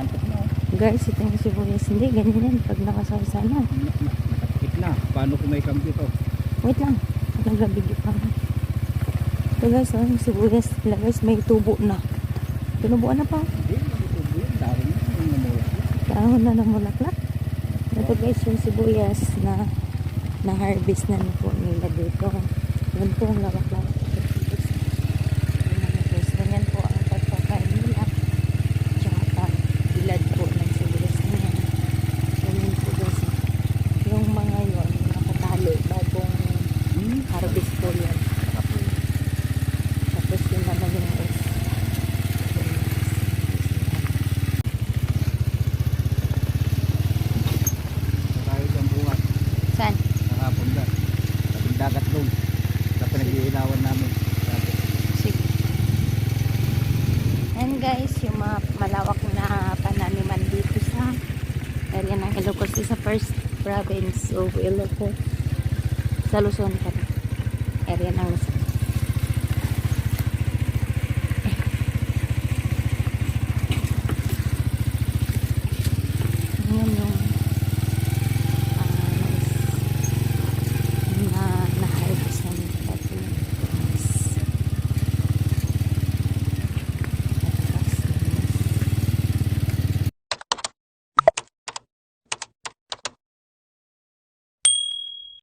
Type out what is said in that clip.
nantok na. Guys, ito yung sibuyas. Hindi, ganyan yan. Pag nakasawsa na. Na- na- Nakatikit na. Paano kung may kambyo to? Wait lang. Naglabigyo pa. Ito guys, oh, yung sibuyas. Sila guys, may tubo na. Tinubuan na pa. Hindi, matutubo yun. Dahil na yung namulak. Dahon na ng mulaklak. Ito guys, yung sibuyas na na-harvest na na po nila dito. Yan po ang lawak-lawak. Yan guys, ganyan po ang pagpakain nila. Tsaka bilad po ng sibuyas na yan. Ganyan po guys. Yung mga yon nakatali bagong Hmm? harvest po yan. Tapos yun naman yung is. Tayo ang buhat. Saan? Nakapon na. Tabing dagat doon. Sa pinag-iilawan namin. Sabi. Sige. And guys, yung mga malawak na pananiman dito sa area ng Ilocos sa first province of Ilocos sa Luzon. Area ng Luzon.